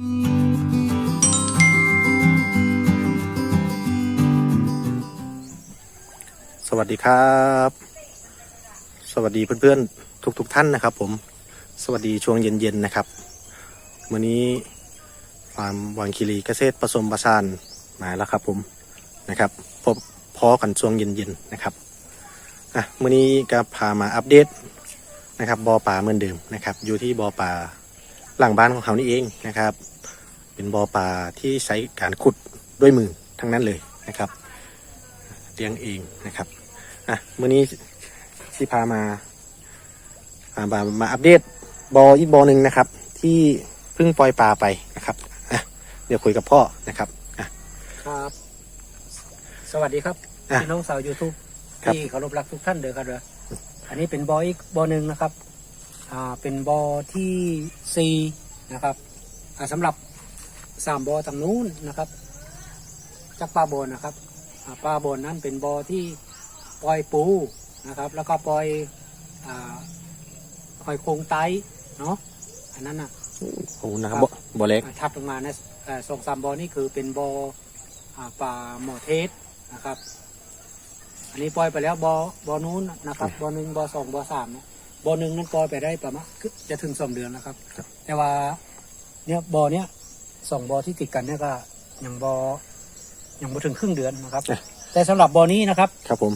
สวัสดีครับ สวัสดีเพื่อนๆ ทุกๆทท่านนะครับ ผมสวัสดีช่วงเย็นๆนะครับวันนี้ฟาร์มวังคีรีเกษตรผสมผสานมาแล้วครับผมนะครับพบพอกันช่วงเย็นๆนะครับอะวันนี้ก็พามาอัปเดตนะครับบอป่าเหมือนเดิมนะครับ อยู่ที่บอป่าหลังบ้านของเขานี่เองนะครับ เป็นบอป่าที่ใช้การขุดด้วยมือทั้งนั้นเลยนะครับเลี้ยงเองนะครับอะมื่อนี้สิพามาอ่ามามาอัปเดตบออีกบอหนึ่งนะครับ ที่เพิ่งปล่อยปลาไปนะครับอะเดี๋ยวคุยกับพ่อนะครับอะครับ สวัสดีครับอะพี่น้องสาวยูทูบครับที่เคารพรักทุกท่านเด้อครับเด้ออันนี้เป็นบออีกบอหนึ่งนะครับอ่าเป็นบอที่สี่นะครับอ่าสำหรับ สามบอทางนู้นนะครับ จากปลาโบนนะครับอ่าปลาโบนนั้นเป็นบอที่ปล่อยปูนะครับ แล้วก็ปล่อยอ่าหอยโครงไตเนาะอันนั้นอะโอ้โหนะครับบ่บอเล็กทับลงมานะเอ่อสองสามบอนี่คือเป็นบออ่าป่าหมอเทสนะครับ อันนี้ปล่อยไปแล้วบอบอนู้นนะครับบอหนึ่งบอสองบอสามเนี่ยบอหนึ่งนั้นปล่อยไปได้ประมาณคือจะถึงสองเดือนนะครับ แต่ว่าเนี่ยบอเนี้ย สองบอที่ติดกันเนี่ยก็ยังบอยังไม่ถึงครึ่งเดือนนะครับ แต่สำหรับบอนี้นะครับ ครับผม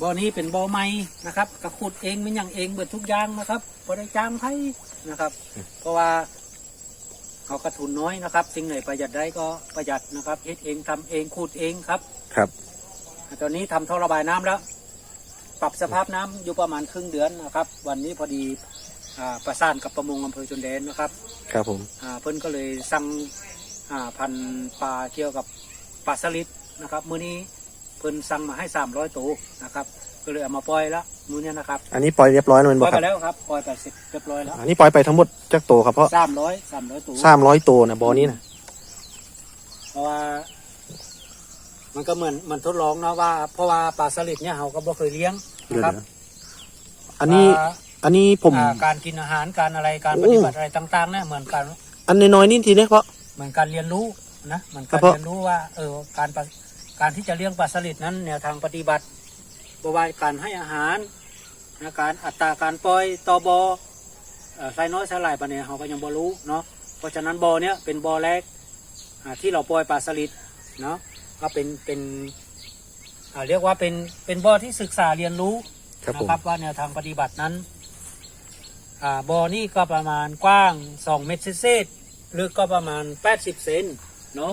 บ่อนี้เป็นบ่อใหม่นะครับกระขุดเองเป็นอย่างเองเบิดทุกอย่างนะครับบ่ได้จ้างไผนะครับ เพราะว่าเขากระทุนน้อยนะครับสิ่งไหนประหยัดได้ก็ประหยัดนะครับเฮ็ดเองทำเองขุดเองครับ ครับ ตอนนี้ทำท่อระบายน้ำแล้ว ปรับสภาพน้ำอยู่ประมาณครึ่งเดือนนะครับ วันนี้พอดี อ่าประสานกับประมงอำเภอชนแดนนะครับครับผมอ่าเพิ่นก็เลยสั่งอ่าพันธุ์ปลาเกี่ยวกับปลาสลิดนะครับมื้อนี้เพิ่นสั่งมาให้ 300ตัวนะครับก็เลยเอามาปล่อยแล้วมื้อนี้นะครับอันนี้ปล่อยเรียบร้อยแล้วแมันปบล่ออยคไปรับแล้วครับปล่อยไปเสร็จเรียบร้อยแล้วอันนี้ปล่อยไปทั้งหมดจากโตครับเพราะสามร้อยสามร้อยตัว สามร้อยตัวนะบอนี้นะเพราะว่า มันก็เหมือนมันทดลองเนาะว่า เพราะว่าปลาสลิดเนี่ยเราก็บ่เคยเลี้ยงเดี๋ยวนะครับๆอันนี้อ่า อันนี้ผม อ่าการกินอาหารการอะไรการโอ้ปฏิบัติอะไรต่างๆเนี่ยเหมือนกันอันน้อยๆนี่ทีเนี้ยเพราะ เหมือนการเรียนรู้นะเหมือนการครับเพราะเรียนรู้ว่าเออการปะการที่จะเลี้ยงปลาสลิดนั้นแนวทางปฏิบัติบว่าการให้อาหารนะการอัตราการปล่อยต่อบอเอ่อไซน้อยไซหลายปะเนี่ยเราก็ยังบ่รู้เนาะเพราะฉะนั้นบอเนี้ยเป็นบอแรกอ่าที่เราปล่อยปลาสลิดเนาะก็เป็นเป็นอ่าเรียกว่าเป็นเป็นบอที่ศึกษาเรียนรู้ครับนะผมครับว่าแนวทางปฏิบัตินั้น อ่าบอนี่ก็ประมาณกว้าง 2 เมตรเศษลึกก็ประมาณ 80 เซนเนาะ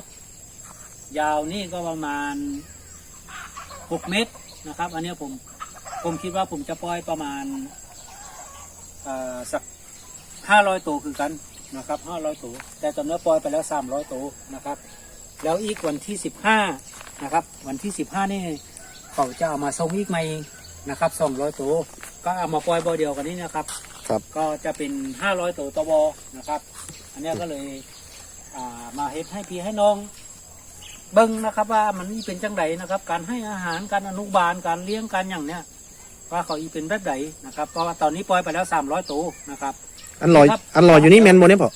ยาวนี่ก็ประมาณ 6 เมตรนะครับ อันนี้ผมผมคิดว่าผมจะปล่อยประมาณอ่าสัก 500 ตัวคือกันนะครับ 500 ตัว แต่ตอนนี้ปล่อยไปแล้ว 300 ตัวนะครับ แล้วอีกวันที่ 15 นะครับ วันที่ 15 นี่เขาจะเอามาส่งอีกไหมนะครับ 200 ตัว ก็เอามาปล่อยบ่อเดียวกันนี้นะครับ ครับ ก็จะเป็น 500ตัวต่อบอนะครับ อันเนี้ยก็เลยอ่ามาเฮ็ดให้พี่ให้น้อง เบิ้งนะครับ ว่ามันนี่เป็นจังไดนะครับ การให้อาหารการอนุบาลการเลี้ยงการอย่างเนี้ยว่าเขาอีเป็นแบบไหนนะครับ เพราะว่าตอนนี้ปล่อยไปแล้ว 300ตัวนะครับ อันลอยครับ อันลอยอยู่นี่แมนบอนี้เพราะ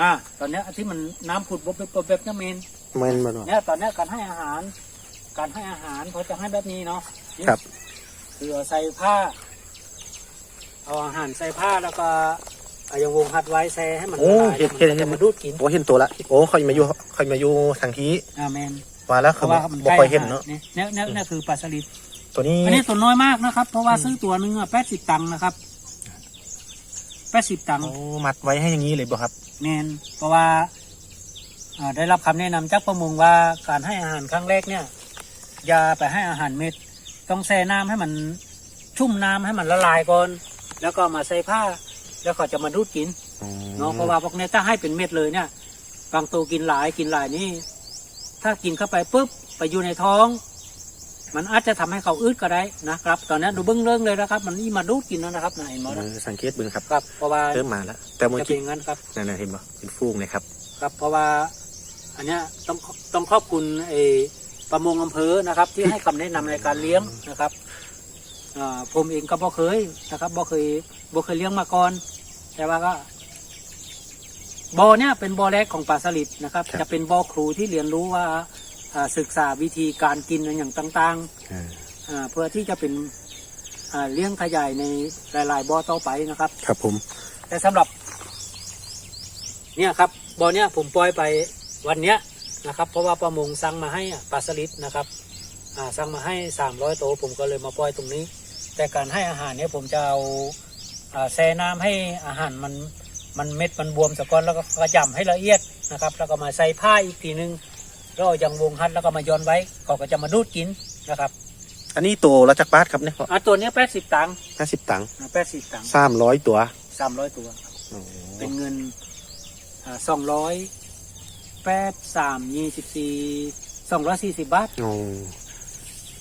อ่าตอนเนี้ยที่มันน้ำผุดบบบบบบแบบนี้เมน แมนบ่เนาะ เนี่ยตอนเนี้ยการให้อาหาร การให้อาหารเขาจะให้แบบนี้เนาะครับคือเอาใส่ผ้า เอาอาหารใส่ผ้าแล้วก็เอายังวงหัดไว้แซ่ให้มันโอ้ละลายเห็นเห็นเห็น มันจะมาดูดกินโอ้เห็นตัวละโอ้เขามาอยู่เขามาอยู่ทางที่อ่าแมนว่าแล้วเพเขาราะว่ามันบ่ใกล้ค่อยเห็นเนาะเนี่ยเนี่ยเนี่ยเนี่ยคือปลาสลิดตัวนี้อันนี้ตัวน้อยมากนะครับ เพราะว่าซื้อตัวหนึงอะแปดสิบตังค์นะครับแปดสิบตังค์ โอ้มัดไว้ให้อย่างนี้เลยบ่ครับแมนเพราะว่าอ่าได้รับคำแนะนำจากประมงว่าการให้อาหารครั้งแรกเนี่ยอย่าไปให้อาหารเม็ด ต้องแช่น้ำให้มันชุ่มน้ำให้มันละลายก่อน แล้วก็มาใส่ผ้า แล้วก็จะมาดูดกินเนาะเพราะว่าพวกเนี้ยถ้าให้เป็นเม็ดเลยเนี่ย บางตัวกินหลายกินหลายนี่ถ้ากินเข้าไปปุ๊บไปอยู่ในท้อง มันอาจจะทำให้เขาอึดก็ได้นะครับ ตอนนี้ดูเบื้องเรื่องเลยนะครับ มันนี่มาดูดกินแล้วนะครับนายหมอเอนะอสังเกตเบิ่งครับครับเพราะว่าเริ่มมาแล้ว แต่เมื่อจะเป็กี้นอย่างนั้นครับนั่นน่ะเห็นบ่เป็นฟูงเลยครับ ครับเพราะว่าอันเนี้ยต้องต้องขอบคุณไอ้ประมงอำเภอนะครับ ที่ให้คำแนะนำในการเลี้ยงนะครับอ่า ผมเองก็บ่เคยนะครับบ่เคยบ่เคยเลี้ยงมาก่อน แต่ว่าก็บ่อเนี่ยเป็นบ่อแรกของปลาสลิดนะครับครับจะเป็นบ่อครูที่เรียนรู้ว่าอ่าศึกษาวิธีการกินอย่างต่างอ่าๆอ่าเพื่อที่จะเป็นอ่าเลี้ยงขยายในหลาย ๆบ่อต่อไปนะครับ ครับผม แต่สำหรับ เนี่ยครับบ่อเนี่ยผมปล่อยไปวันเนี้ยนะครับ เพราะว่าประมงสั่งมาให้อะปลาสลิดนะครับอ่าสั่งมาให้สามร้อยตัวผมก็เลยมาปล่อยตรงนี้ แต่การให้อาหารเนี่ยผมจะเอาอ่าแช่น้ำให้อาหารมันมันเม็ดมันบวมสะก้อนแล้วก็กระจำให้ละเอียดนะครับ แล้วก็มาใส่ผ้าอีกทีนึงแล้วเอายังวงฮัดแล้วก็มาย้อนไว้เขาก็จะมาดูดกินนะครับ อันนี้ตัวละจักรบาทครับเนี่ยอะตัวเนี้แปดสิบตังค์ห้าสิบตังค์แปดสิบตังค์สามร้อยตัวสามร้อยตัวโอ้เป็นเงินสองร้อยแปดสามยี่สิบสี่สองร้อยสี่สิบบาทโอ้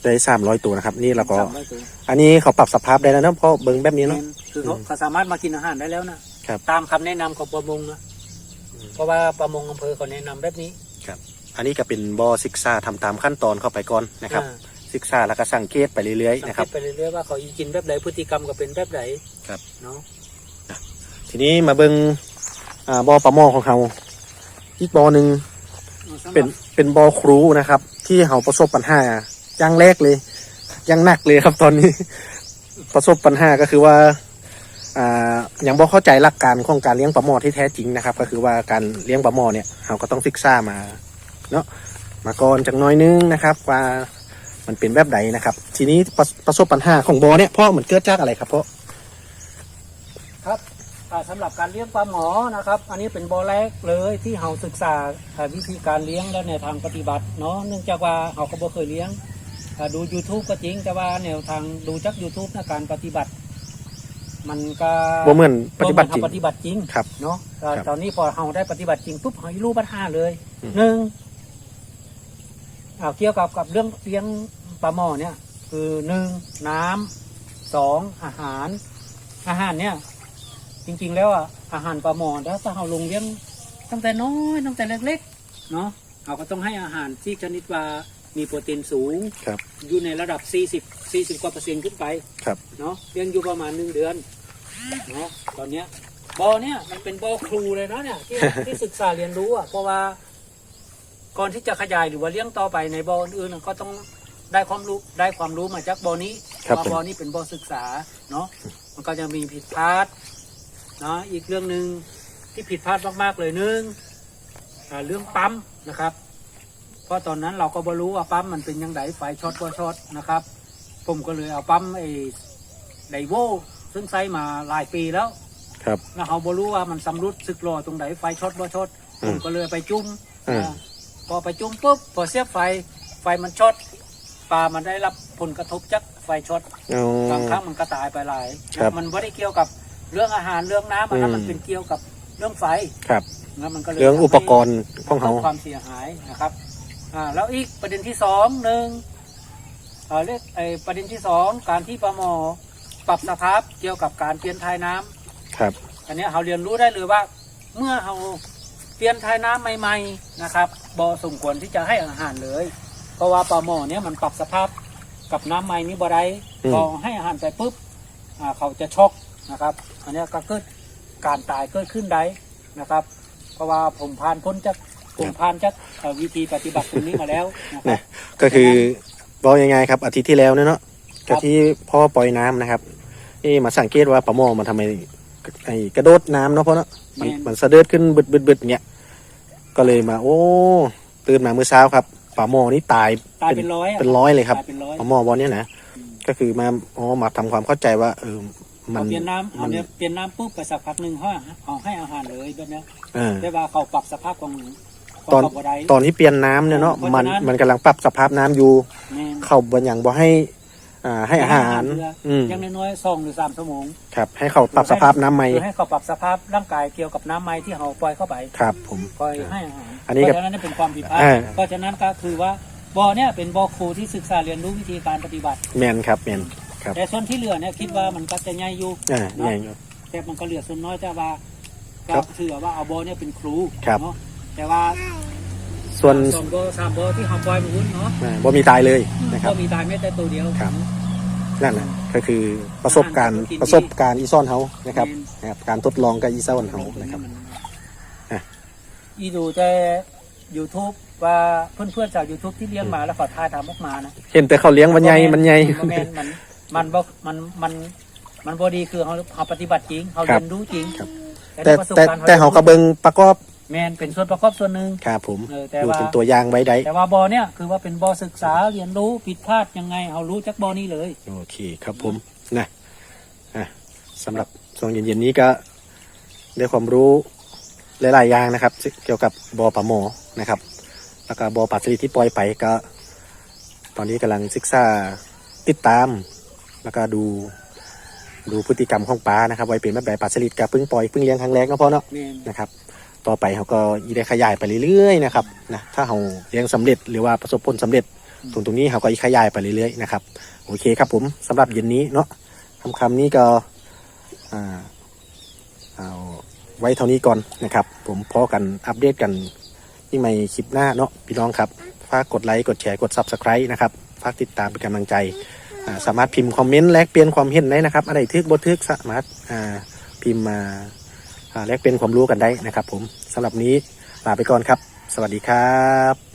ได้สามร้อยตัวนะครับ นี่เราก็ สามร้อยตัวอันนี้เขาปรับสภาพได้แล้วเนอะเพราะเบิ้งแบบนี้เนาะเงินคือเขาอืมเขาสามารถมากินอาหารได้แล้วนะครับ ตามคำแนะนำของประมงนะอืมเพราะว่าประมงอำเภอเขาแนะนำแบบนี้อันนี้ก็เป็นบอศึกษาทำตามขั้นตอนเข้าไปก่อนนะครับอ่าศึกษาแล้วก็สังเกตไปเรื่อยสังๆนะเกครับ ตไปเรื่อยๆว่าเขากินแบบไหนพฤติกรรมก็เป็นแบบไหนครับ เนาะทีนี้มาเบิ้งอ่าบอปลาหม้อของเขาอีกบอหนึ่งสำหรับเป็นเป็นบอครูนะครับ ที่เขาประสบปัญหาอ ย่างแรกเลย ยังหนักเลยครับตอนนี้ ประสบปัญหาก็คือว่าอ่ายังบ่เข้าใจหลักการของการเลี้ยงปลาหมอที่แท้จริงนะครับ ก็คือว่าการเลี้ยงปลาหมอเนี่ยเราก็ต้องศึกษามาเนาะมาก่อนจากน้อยนึงนะครับ ว่ามันเป็นแบบไหนนะครับ ทีนี้ประประสบปัญหาของบอเนี่ยพ่อมันเกิดจากอะไรครับพ่อครับอ่าสำหรับการเลี้ยงปลาหมอนะครับ อันนี้เป็นบ่อแรกเลยที่เราศึกษาวิธีการเลี้ยงและแนทางปฏิบัติเนาะเนื่องจากว่าเราก็บ่เคยเลี้ยง ดู YouTube ก็จริงแต่ว่าแนวทางดูจาก YouTube นะการปฏิบัติ มันก็บ่เหมือนปฏิบัติจริงบ่เหมือนเาปฏิบัติจริงครับเนาะอ่าครับตอนนี้พอเราได้ปฏิบัติจริงปุ๊บเรารู้ปัญหาเลยอืมหนึ่งเอาเกี่ยวกับกับเรื่องเลี้ยงปลาหมอเนี่ย คือหนึ่งน้ำสองอาหาร อาหารเนี่ย จริง ๆ แล้วอะอาหารปลาหมอถ้าเราลงเลี้ยงตั้งแต่น้อยตั้งแต่เล็กๆเนาะเราก็ต้องให้อาหารที่ชนิดว่า มีโปรตีนสูง ครับ อยู่ในระดับ 40 40กว่าเปอร์เซ็นต์ขึ้นไปครับ เนาะเลี้ยงอยู่ประมาณหนึ่งเดือนเนาะตอนเนี้ยบอเนี่ยมันเป็นบอครูเลยนะเนี่ยที่ที่ศึกษาเรียนรู้อะเพราะว่าก่อนที่จะขยายหรือว่าเลี้ยงต่อไปในบออื่นๆก็ต้องได้ความรู้ได้ความรู้มาจากบอนี้ครับว่าผม บอนี้เป็นบอศึกษาเนาะมันก็จะมีผิดพลาดเนาะอีกเรื่องหนึ่งที่ผิดพลาดมากๆเลยหนึ่งอ่าเรื่องปั๊มนะครับ เพราะตอนนั้นเราก็บรู้ว่าปั๊มมันเป็นยังไงไฟช็อตก็ช็อตนะครับ ผมก็เลยเอาปั๊มไอ้ไดโวซึ่งใช้มาหลายปีแล้วครับแล้วเขาบรู้ว่ามันสำรุดสึกหรอตรงไหนไฟช็อตบ่ช็อตอืผมมก็เลยไปจุ่มอืมอ่าพอไปจุ่มปุ๊บพอเสียบไฟไฟมันช็อตปลามันได้รับผลกระทบจากไฟช็อตอ๋อบางครั้งมันก็ตายไปหลายครับมันไม่ได้เกี่ยวกับเรื่องอาหารเรื่องน้ำอันนั้นอืมมันเป็นเกี่ยวกับเรื่องไฟครับแล้วมันก็เลยเรื่องทำให้อุปกรณ์ของเขาเกิดความเสียหายนะครับ อ่าแล้วอีกประเด็นที่สองหนึ่งอ่าเรียกไอ้ประเด็นที่สองการที่ปมปรับสภาพเกี่ยวกับการเปลี่ยนทายน้ำครับ อันเนี้ยเราเรียนรู้ได้เลยว่า เมื่อเราเปลี่ยนทายน้ำใหม่ ๆนะครับบอสมควรที่จะให้อาหารเลย เพราะว่าปลาหมอเนี้ยมันปรับสภาพกับน้ำใหม่นี้บ่ได้อืมพอให้อาหารไปปุ๊บอ่าเขาจะช็อกนะครับ อันเนี้ยก็เกิดการตายเกิดขึ้นได้นะครับ เพราะว่าผมผ่านพ้นจาก ผมผ่านจากเอ่อวิธีปฏิบัติตรงนี้มาแล้วนะครันะบก็คือบอกยังไงครับอาทิตย์ที่แล้วเนี่ยเนาะครัก็บ ที่พ่อปล่อยน้ำนะครับเอ๊ะมาสังเกตว่าปลาหมอมันทำไมไอ้กระโดดน้ำเนาะเพราะเนาะมันแม่นมันสะเดิดขึ้นบึดบึดบึดเงี้ยก็เลยมา โอ้ตื่นมาเมื่อเช้าครับปลาหมอนี่ตายตายเป็นร้อยอะเป็นร้อยเลยครับตายเป็นร้อยปลาหมอบอลเนี่ยนะอืมก็คือมาอ๋อมาทำความเข้าใจว่า เออมันเอาเปลี่ยนน้ำมัเอานเนี่ยเปลี่ยนน้ำปุ๊บไปสักพักหนึ่งเขาเอาให้อาหารเลยแบบเนี้ยเออได้ว่าเขาปรับสภาพของของ ตอน เขาบ่ได้ ตอนที่เปลี่ยนน้ำเนี่ยเนาะเพราะมันฉะนั้นมันกำลังปรับสภาพน้ำอยู่ แม่น เขาบนอย่างบ่ให้ อ่าให้อาหารเรืออืมอยังน้อยๆสองหรือสามชั่วโมงครับ ให้เขาปรับสภาพน้ำใหม่คือให้เขาปรับสภาพร่างกายเกี่ยวกับน้ำไม้ที่เขาปล่อยเข้าไปครับ ผม ปล่อยให้อาหารอันนี้เพก็ราะฉะนั้นนี่เป็นความผิดพลาดอ่า เพราะฉะนั้นก็คือว่าบ่อเนี่ยเป็นบ่อครูที่ศึกษาเรียนรู้วิธีการปฏิบัติ แมนครับแมนครับแต่ส่วนที่เหลือเนี่ยคิดว่ามันก็จะใหญ่อยู่อ่าใหญ่อยู่แต่มันก็เหลือส่วนน้อยแต่ว่าครัก็บถือว่าเอาบ่อเนี่ยเป็นครูครับ เนาะ แต่ว่าส่วนสองบ่อสามบ่อที่เขาปล่อยมาวุ้นเนาะอ่าบ่มีตายเลยนะครับ ก็มีตายแม้แต่ตัวเดียว ครับ นั่นนะก็คือประสบการณ์ประสบการณ์อีซ่อนเฮานะครับนะครับการทดลองกับอีซ่อนเฮานะครับ อะ อีดูแต่ YouTube ว่าเพื่อนๆจาก YouTube ที่เลี้ยงมาแล้วเขาทายทำออกมานะเห็นแต่เขาเลี้ยงมันใหญ่มันใหญ่บ่แม่นมันมันบ่มันมันมันบ่ดีคือเขาเขาปฏิบัติจริงเขาครัเรีบยนรู้จริง ครับในแต่ประสบแต่การณ์แต่เขากระเบิงประกอบ แม่นเป็นส่วนประกอบส่วนหนึ่ง ครับผมเออแต่ดูว่า เป็นตัวอย่างไว้ได้แต่ว่าบอเนี่ยคือว่าเป็นบอศึกษาเรียนรู้ผิดพลาดยังไงเอารู้จากบอนี้เลย โอเคครับผมนะอะสำหรับช่วงเย็นๆนี้ก็ได้ความรู้หลายๆอย่างนะครับ เกี่ยวกับบอปลาหมอนะครับ แล้วก็บอปลาสลิดที่ปล่อยไปก็ ตอนนี้กำลังศึกษาติดตาม แล้วก็ดูดูพฤติกรรมของปลานะครับไว้เป็นแบบแบบปลาสลิดกับเพิ่งปล่อยเพิ่งเลี้ยงครั้งแรกก็พอเนาะ แม่นนะครับ ต่อไปเขาก็ยีได้ขยายไปเรื่อยๆนะครับนะถ้าเขาเลี้ยงสำเร็จหรือว่าประสบผลสำเร็จตรงตรงนี้เขาก็อีกขยายไปเรื่อยๆนะครับโอเคครับผมสำหรับเย็นนี้เนาะคำคำนี้ก็อ่าเอาไว้เท่านี้ก่อนนะครับ ผมพอกันอัปเดตกันที่ไม่คลิปหน้าเนาะพี่น้องครับฝากกดไลค์กดแชร์กด Subscribe นะครับฝากติดตามเป็นกำลังใจ สามารถพิมพ์คอมเมนต์แลกเปลี่ยนความเห็นได้นะครับอะไรทึกบททึกสามารถพิมพ์มา แลกเป็นความรู้กันได้นะครับ ผมสำหรับนี้ลาไปก่อนครับ สวัสดีครับ